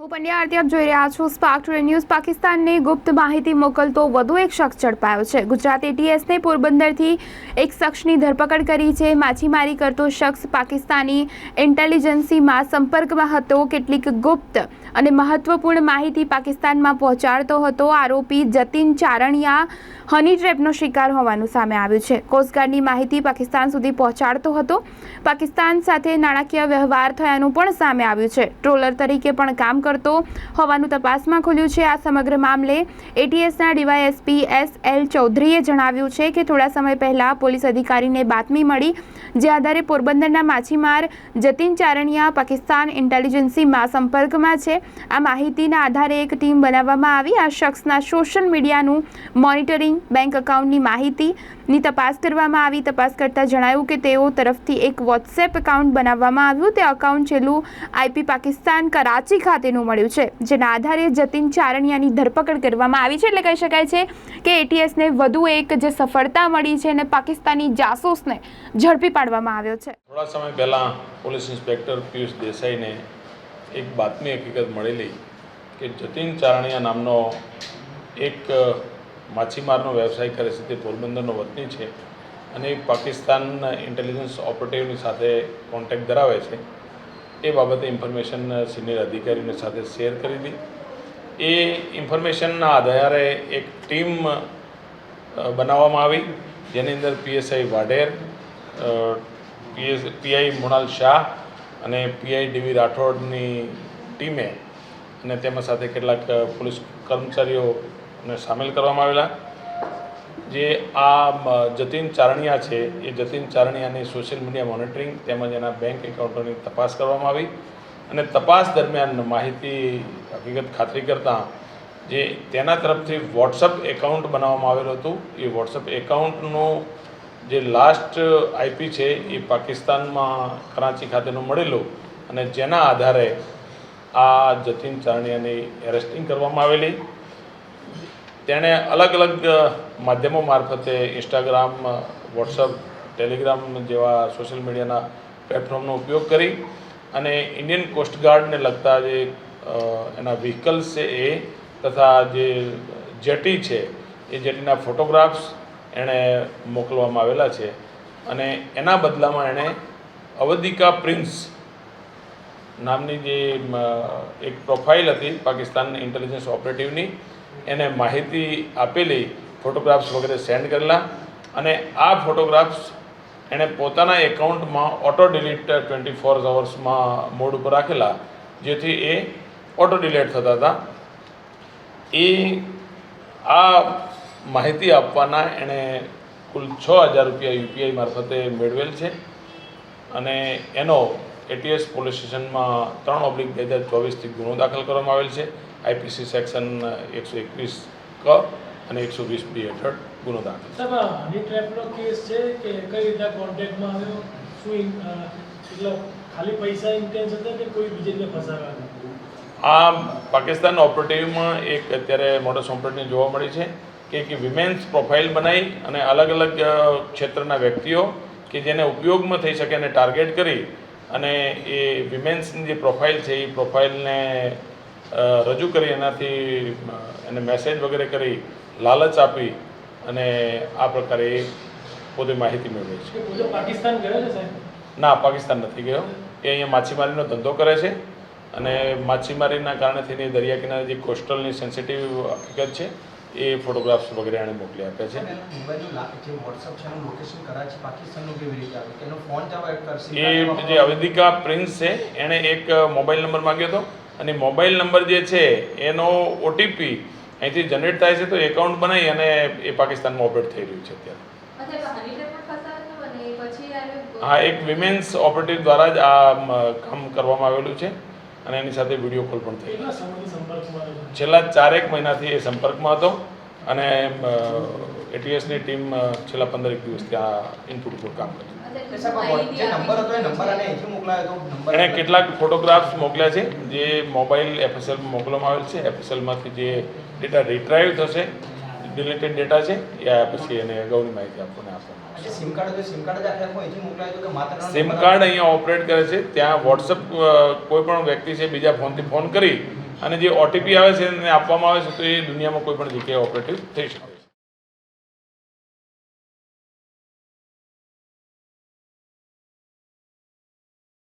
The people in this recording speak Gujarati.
હું પંડ્યા આરતી આપ જોઈ રહ્યા છો. સ્પાર્ક ટુડે ન્યૂઝ પાકિસ્તાનને ગુપ્ત માહિતી મોકલતો વધુ એક શખ્સ ઝડપાયો છે. ગુજરાત એટીએસને પોરબંદરથી એક શખ્સની ધરપકડ કરી છે. માછીમારી કરતો શખ્સ પાકિસ્તાની ઇન્ટેલિજન્સીમાં સંપર્કમાં હતો. કેટલીક ગુપ્ત અને મહત્વપૂર્ણ માહિતી પાકિસ્તાનમાં પહોંચાડતો હતો. આરોપી જતીન ચારણિયા હની ટ્રેપનો શિકાર હોવાનું સામે આવ્યું છે. કોસ્ટગાર્ડની માહિતી પાકિસ્તાન સુધી પહોંચાડતો હતો. પાકિસ્તાન સાથે નાણાકીય વ્યવહાર થયાનું પણ સામે આવ્યું છે. ટ્રોલર તરીકે પણ કામ કરતો હોવાનું તપાસમાં ખુલ્યું છે. આ સમગ્ર મામલે એટીએસના ડીવાયએસપી એસ એલ ચૌધરીએ જણાવ્યું છે કે થોડા સમય પહેલા પોલીસ અધિકારીને બાતમી મળી, જે આધારે પોરબંદરના માછીમાર જતીન ચારણિયા પાકિસ્તાન ઇન્ટેલિજન્સીમાં સંપર્કમાં છે. આ માહિતીના આધારે એક ટીમ બનાવવામાં આવી. આ શખ્સના સોશિયલ મીડિયાનું મોનિટરિંગ, બેંક એકાઉન્ટની માહિતીની તપાસ કરવામાં આવી. તપાસ કરતાં જણાયું કે તેઓ તરફથી એક વોટ્સએપ એકાઉન્ટ બનાવવામાં આવ્યું. તે એકાઉન્ટ છેલ્લું આઈપી પાકિસ્તાન કરાચી ખાતેનું મળ્યું છે, જેના આધારે જતીન ચારણિયાની ધરપકડ કરવામાં આવી છે. એટલે કહી શકાય છે કે એટીએસને વધુ એક જે સફળતા મળી છે અને પાકિસ્તાની જાસૂસને ઝડપી પાડવામાં આવ્યો છે. થોડા સમય પહેલાં પોલીસ ઇન્સ્પેક્ટર પિયુષ દેસાઈને એક બાતમી હકીકત મળેલી કે જતીન ચારણિયા નામનો એક માછીમારનો વ્યવસાય કરે છે તે પોરબંદરનો વતની છે અને પાકિસ્તાન ઇન્ટેલિજન્સ ઓપરેટિવની સાથે કોન્ટેક્ટ ધરાવે છે. એ બાબતે ઇન્ફોર્મેશન સિનિયર અધિકારીઓની સાથે શેર કરી હતી એ ઇન્ફોર્મેશનના આધારે એક ટીમ બનાવવામાં આવી, જેની અંદર PSI Vadher PS, PI Mrunal Shah અને પીઆઈ ડીવી રાઠોડની ટીમે અને તેમાં સાથે કેટલાક પોલીસ પોલીસ કર્મચારીઓને સામેલ કરવામાં આવેલા. જે આ જતીન ચારણિયા છે, એ જતીન ચારણિયાની સોશિયલ મીડિયા મોનિટરિંગ તેમજ એના બેંક એકાઉન્ટોની તપાસ કરવામાં આવી. અને તપાસ દરમિયાન માહિતી હકીકત ખાતરી કરતાં જે તેના તરફથી વોટ્સઅપ એકાઉન્ટ બનાવવામાં આવેલું હતું, એ વોટ્સઅપ એકાઉન્ટનું જે લાસ્ટ આઈપી છે, એ પાકિસ્તાનમાં કરાચી ખાતેનું મળેલું અને જેના આધારે આ જતીન ચારણિયાની એરેસ્ટિંગ કરવામાં આવેલી. તેણે અલગ અલગ માધ્યમો મારફતે ઇન્સ્ટાગ્રામ વોટ્સઅપ ટેલિગ્રામ જેવા સોશિયલ મીડિયાના પ્લેટફોર્મનો ઉપયોગ કરી અને ઇન્ડિયન કોસ્ટગાર્ડને લગતા જે એના વ્હીકલ્સ છે એ તથા જે જેટી છે એ જેટીના ફોટોગ્રાફ્સ એણે મોકલવામાં આવેલા છે અને એના બદલામાં એણે અવધિકા પ્રિન્સ નામની જે એક પ્રોફાઇલ હતી પાકિસ્તાન ઇન્ટેલિજન્સ ઓપરેટિવની એને માહિતી આપેલી ફોટોગ્રાફ્સ વગેરે સેન્ડ કરેલા અને આ ફોટોગ્રાફ્સ એણે પોતાના એકાઉન્ટમાં ઓટો ડિલીટ ટ્વેન્ટી ફોર અવર્સમાં મોડ ઉપર રાખેલા, જેથી એ ઓટો ડિલીટ થતા હતા. એ, આ માહિતી આપવાના એણે કુલ છ હજાર રૂપિયા યુપીઆઈ મારફતે મેળવેલ છે અને એનો એટીએસ પોલીસ સ્ટેશનમાં ત્રણ ઓબ્લિક બે હજાર ચોવીસથી ગુનો દાખલ કરવામાં આવેલ છે. આઈપીસી સેક્શન એકસો એકવીસ ક અને એકસો વીસ બી હેઠળ ગુનો દાખલ છે. સાહેબ આ હની ટ્રેપનો કેસ છે કે કઈ રીતના કોન્ટેક્ટમાં આવ્યો? શું એટલે ખાલી પૈસા ઇન્ટેન્સ હતા કે કોઈ બીજી ફસાવ્યા આ પાકિસ્તાન ઓપરેટિવમાં એક અત્યારે મોડસ ઓપરેટિવ જોવા મળી છે કે એક વિમેન્સ પ્રોફાઇલ બનાવી અને અલગ અલગ ક્ષેત્રના વ્યક્તિઓ કે જેને ઉપયોગમાં થઈ શકે એને ટાર્ગેટ કરી અને એ વિમેન્સની જે પ્રોફાઇલ છે એ પ્રોફાઇલને રજૂ કરી એનાથી એને મેસેજ વગેરે કરી લાલચ આપી અને આ પ્રકારે એ પોતે માહિતી મેળવે છે. પાકિસ્તાન ગયો છે ના પાકિસ્તાન નથી ગયો. એ અહીંયા માછીમારીનો ધંધો કરે છે અને માછીમારીના કારણે થઈને દરિયા કિનારે જે કોસ્ટલની સેન્સિટિવ હકીકત છે એ ફોટોગ્રાફ્સ વગેરે એણે મોકલી આપ્યા છે. એ જે અવેદિકા પ્રિન્સ છે એણે એક મોબાઈલ નંબર માંગ્યો હતો. અને મોબાઈલ નંબર જે છે એનો ઓટીપી અહીંથી જનરેટ થાય છે તો એકાઉન્ટ બનાવી અને એ પાકિસ્તાનમાં ઓપરેટ થઈ રહ્યું છે અત્યારે. હા એક વિમેન્સ ઓપરેટિવ દ્વારા જ આ કામ કરવામાં આવેલું છે. અને એની સાથે વીડિયો કોલ પણ થઈ. છેલ્લા ચારેક મહિનાથી એ સંપર્કમાં હતો. અને એટીએસની ટીમ છેલ્લા છેલ્લા પંદરેક દિવસથી આ ઇનપુટ ઉપર કામ કરે છે. અચ્છા, સાહેબ, એટલી આ માહિતી જે નંબર હતો એ આપી નંબર અને અહીંથી મોકલાયો હતો નંબર એણે કેટલાક ફોટોગ્રાફ્સ મોકલ્યા છે જે મોબાઈલ એફએસએલ મોકલવામાં આવેલ છે. એફએસએલમાંથી જે ડેટા રિટ્રાઈવ થશે ડિલેટેડ ડેટા છે એ આ પછી એને અગાઉની માહિતી આપવાને આપવામાં સિમ કાર્ડ અહીંયા ઓપરેટ કરે છે. ત્યાં વોટ્સઅપ કોઈ પણ વ્યક્તિ છે બીજા ફોનથી ફોન કરી અને જે ઓટીપી આવે છે એને આપવામાં આવે છે, તો એ દુનિયામાં કોઈ પણ જગ્યાએ ઓપરેટિવ થઈ શકે.